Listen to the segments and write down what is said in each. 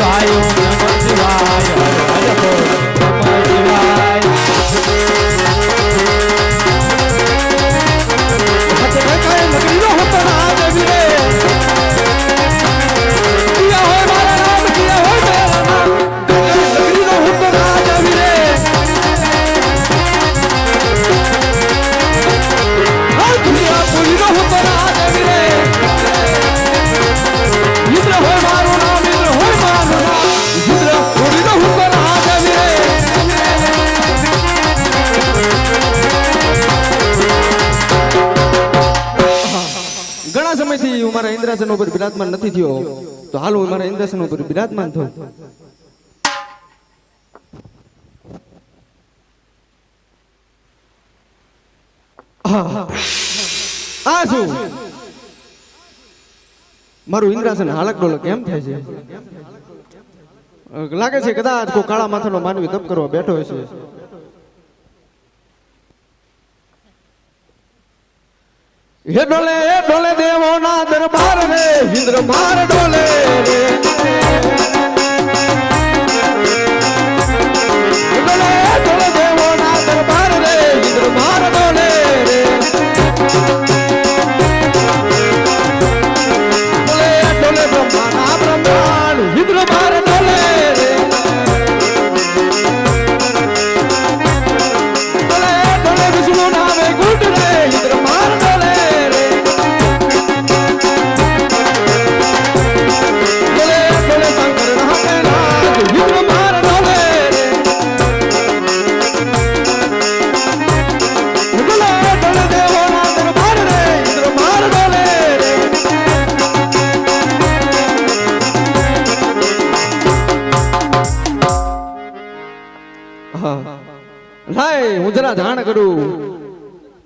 lights મારા ઇન્દ્રાસન ઉપર બિરાજમાન નથી થયો, તો હાલ હું મારા ઇન્દ્રાસન ઉપર બિરાજમાન થયો. આ શું? મારું ઇન્દ્રાસન હાલક ડોલક કેમ થાય છે. લાગે છે કદાચ કોઈ કાળા માથાનો માનવી તપ કરવા બેઠો હશે. હે ડોલે હે ડોલે દેવો ના દરબાર રે ઇન્દ્ર માર ડોલે રે.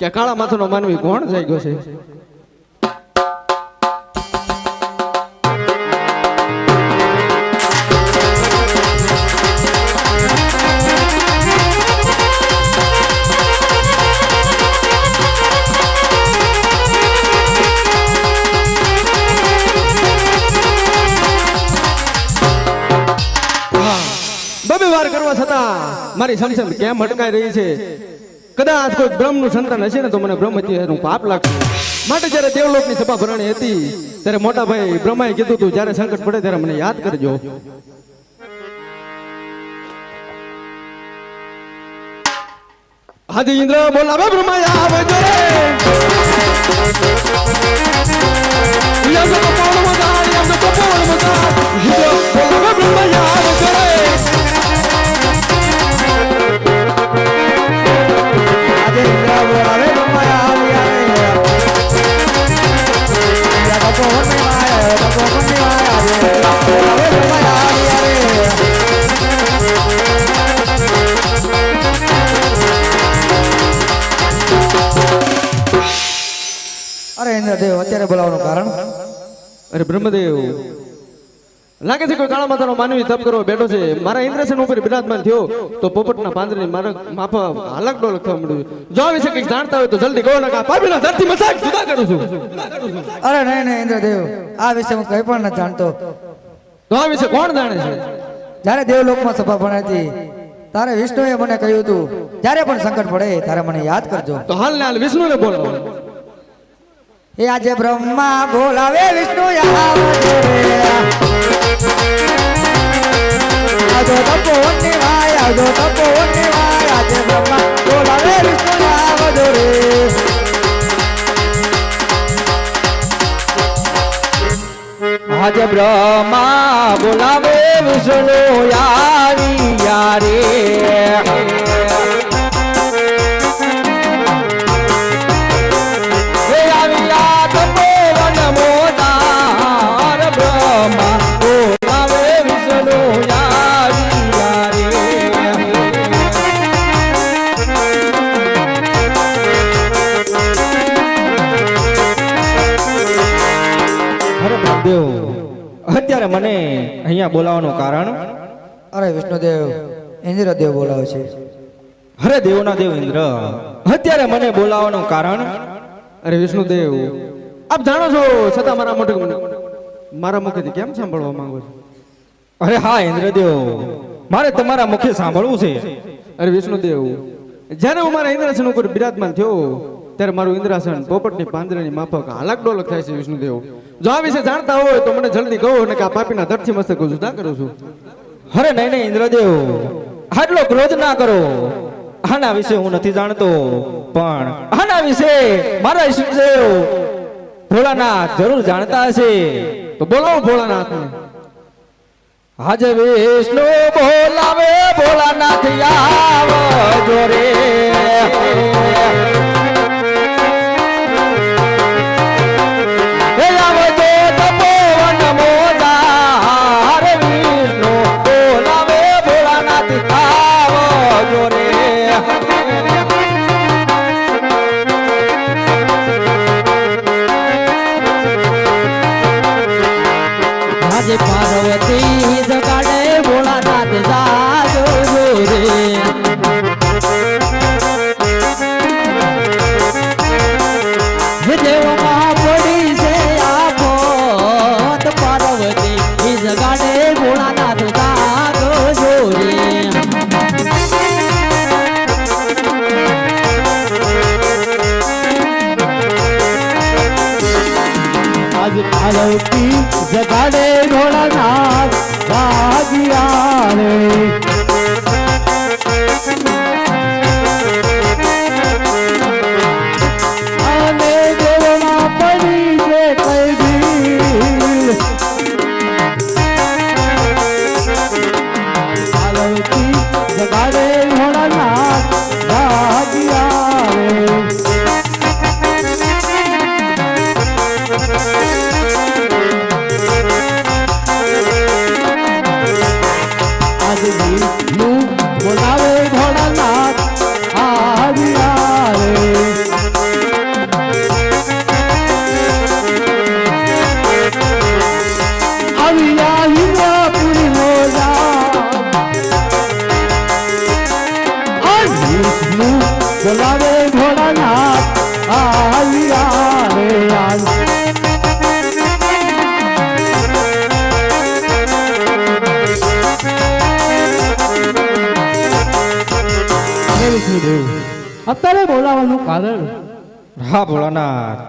કે કાળા માથાનો માનવી કોણ થઈ ગયો છે બબે વાર કરવા છતાં મારી સમસમ કેમ અટકાઈ રહી છે? કદાચ કોઈ બ્રહ્મનું સંતાન હશે ને તો મને બ્રહ્મ હત્યાનું પાપ લાગશે. માટે જ્યારે દેવલોકની સભા ભરણી હતી, ત્યારે મોટા ભાઈ બ્રહ્માએ કીધું તું જ્યારે સંકટ પડે ત્યારે મને યાદ કરજો. હાથી ઇન્દ્ર બોલાવે બ્રહ્માયા આવે જો રે યમ તો કોણ મજા યસ તો કોણ મજા અરે અત્યારે બોલાવવાનું કારણ? અરે બ્રહ્મદેવ લાગે છે કોઈ કાળા માથાનો માનવી તપ કરવા બેઠો છે? મારા ઇન્દ્રસન ઉપર બિરાજમાન થયો તો પોપટના પાંદરની મારા માફા હાલક ડોલક થવા મળ્યું જો આ વિશે કંઈક જાણતા હોય તો જલ્દી કહો ને કા પાપીના ધરતી મસાજ જુદા કરું છું. અરે નહીં નહીં ઇન્દ્રદેવ આ વિશે હું કંઈ પણ નથી જાણતો. તો આ વિશે કોણ જાણે છે? જ્યારે દેવલોકમાં સભા ભણાતી તારે વિષ્ણુએ મને કહ્યું હતું ત્યારે પણ સંકટ પડે ત્યારે મને યાદ કરજો. તો હાલ ને હાલ વિષ્ણુને બોલો. એ આજે બ્રહ્મા બોલાવે, વિષ્ણુ આવજે રે. આજો તપોવનની વાય આજો તપોવનની વાય આજે બ્રહ્મા બોલાવે, વિષ્ણુ આવજો રે આજે બ્રહ્મા બોલાવે, વિષ્ણુ આવી યારે અરે દેવ અત્યારે મને અહીંયા બોલાવવાનું કારણ? અરે વિષ્ણુદેવ ઇન્દ્રદેવ બોલાવે છે. અરે દેવના દેવ ઇન્દ્ર અત્યારે મને બોલાવવાનું કારણ? અરે વિષ્ણુદેવ આપ જાણો છો છતાં મારા મોઢે મારા મુખેથી કેમ સાંભળવા માંગો છો? અરે હા ઇન્દ્રદેવ મારે તમારા મુખે સાંભળવું છે. અરે વિષ્ણુદેવ જ્યારે હું મારા ઇન્દ્રસન ઉપર બિરાજમાન થયો ત્યારે મારું ઇન્દ્રાસન પોપટની પાંદડાની માફક હાલક ડોલક થાય છે વિષ્ણુદેવ. જો આ વિશે જાણતા હોય તો મને જલ્દી કહો ને કે આ પાપીના ધરથી મસ્તક જુદા કરું છું. અરે નહીં નહીં ઇન્દ્રદેવ. આટલો ક્રોધ ના કરો. આના વિશે હું નથી જાણતો. પણ આના વિશે મારા ઈષ્ટદેવ ભોળાનાથ જરૂર જાણતા હશે. તો બોલો ભોળાનાથને. આજે વિષ્ણુ બોલાવે ભોળાનાથ આવજો રે અત્યારે બોલાવાનું કારણ? હા ભોળાનાથ.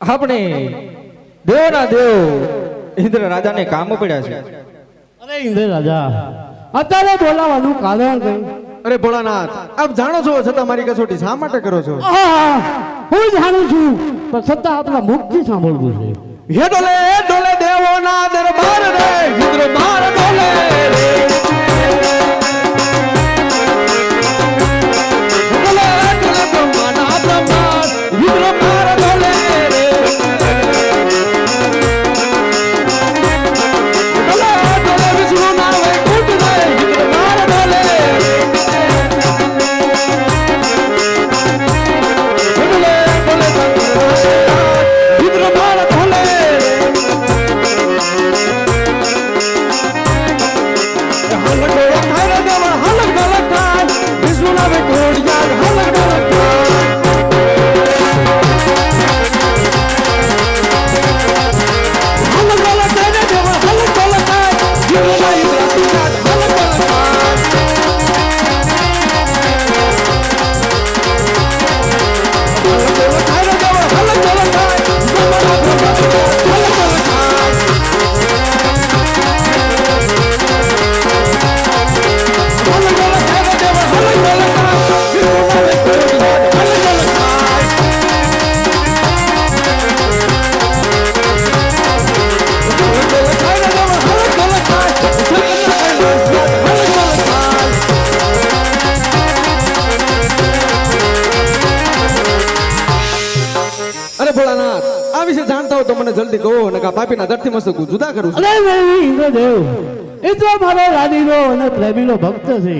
આપણે દેવના દેવ ઇન્દ્ર રાજાને કામ પડ્યા છે. અરે ઇન્દ્ર રાજા અત્યારે બોલાવાનું કારણ કઈ? અરે ભોળાનાથ આપ જાણો છો છતાં મારી કસોટી શા માટે કરો છો? હું જાણું છું પણ છતાં આપણા મુખથી સાંભળવું છે. હે ડોલે ડોલે દેવોના દરબાર રે ઇન્દ્ર બાર ડોલે રે. ડોલે આ પાપીના દરથી મસ્તક જુદા કરું છું. અરે ઇન્દ્રદેવ એ તો મારો રાનીનો અને પ્રેમીનો ભક્ત છે.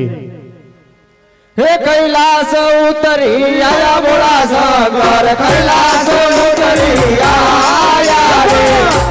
હે કૈલાસ ઉતરી આયા ભોળા સાગર કૈલાસ ઉતરી આયા રે.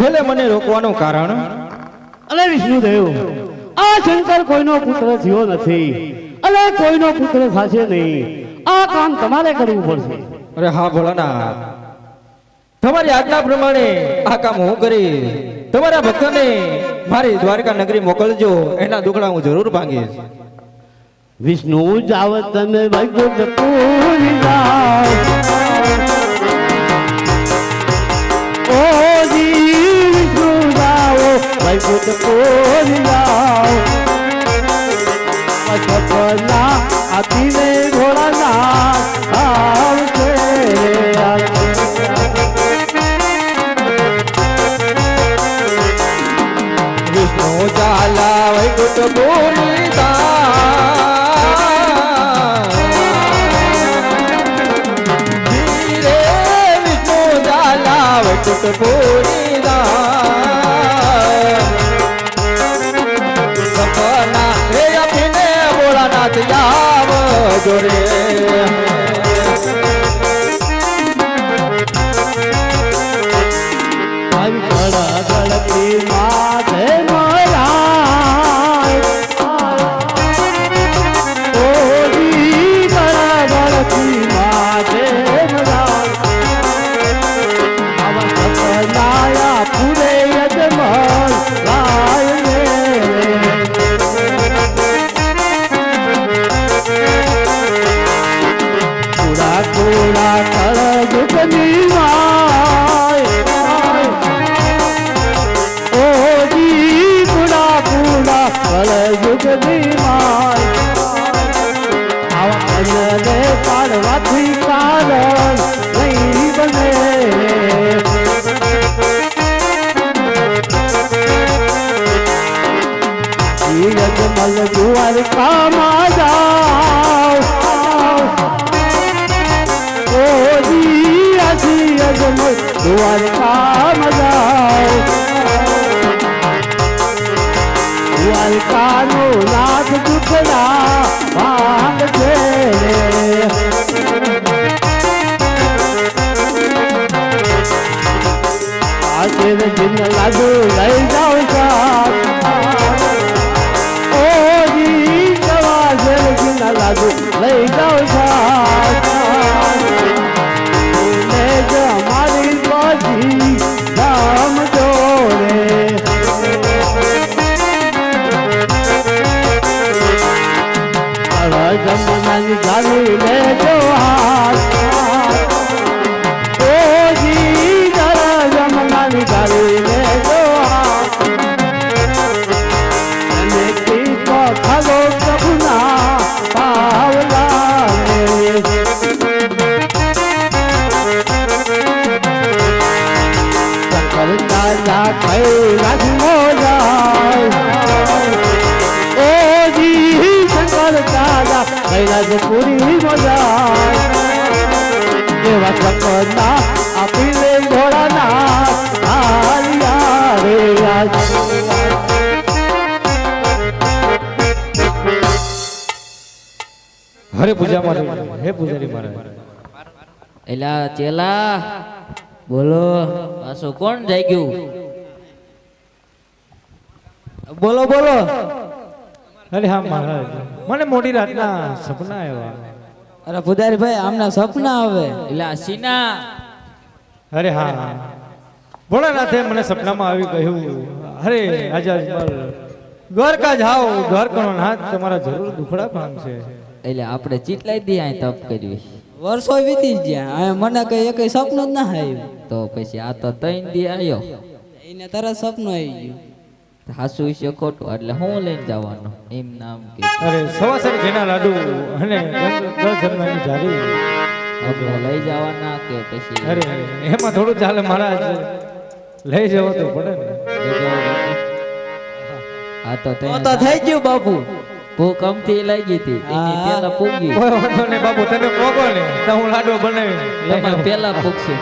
છેલ્લે મને રોકવાનું કારણ? અરે વિષ્ણુદેવ આ શંકર કોઈનો પુત્ર થયો નથી. અરે કોઈનો પુત્ર થશે નહીં. આ કામ તમારે કરવું પડશે. અરે હા ભોળાનાથ. તમારી આજ્ઞા પ્રમાણે આ કામ હું કરીશ. તમારા ભક્તને મારી દ્વારકા નગરી મોકલજો. એના દુકડા હું જરૂર ભાંગીશ. વિષ્ણુ જાવત તમે ભગત પૂરી 소리. તારો રાત દુખડા ભાંગ છે આજે જીન લાડુ લઈ જાઓ ગાલી લેજો. હરે પૂજામાં હે પૂજારી મહારાજ એલા ચેલા બોલો પાછો કોણ જઈ ગયું? બોલો બોલો. અરે હા મહારાજ મને મોડી રાતના સપના આવ્યા. અરે પુજારી ભાઈ આમના સપના આવે. એલા સીના. અરે હા. હા ભોળાનાથે મને સપનામાં આવી કહ્યું અરે આજા અજમલ દ્વારકા જાઓ દ્વારકાનો નાથ તમારા જરૂર દુખડા પામશે. એટલે આપણે ચીટલાઈ દઈએ અહીં તપ કરવી વર્ષો વીતી ગયા મને કઈ એક સપનું જ ના આવ્યું. તો પછી આ તો ત્રણ દી આવ્યો એને તરત સપનું આવી ગયું. હાસુ વિશે ખોટું એટલે હું લઈને જવાનો એમ નામ કે. અરે સવાસર ઘેના લાડુ અને દર્શનની જારી આપણે લઈ જવાના કે પછી? અરે એમાં થોડું ચાલે મહારાજ. લઈ જવો તો પડે ને. ત્રણ તો થઈ ગયું બાપુ. ભૂકંપથી લાગી હતી એની. પેલા પૂગી નહીં બાપુ તમે પોગો ને તો હું લાડુ બનાવી. પેલા પૂગશે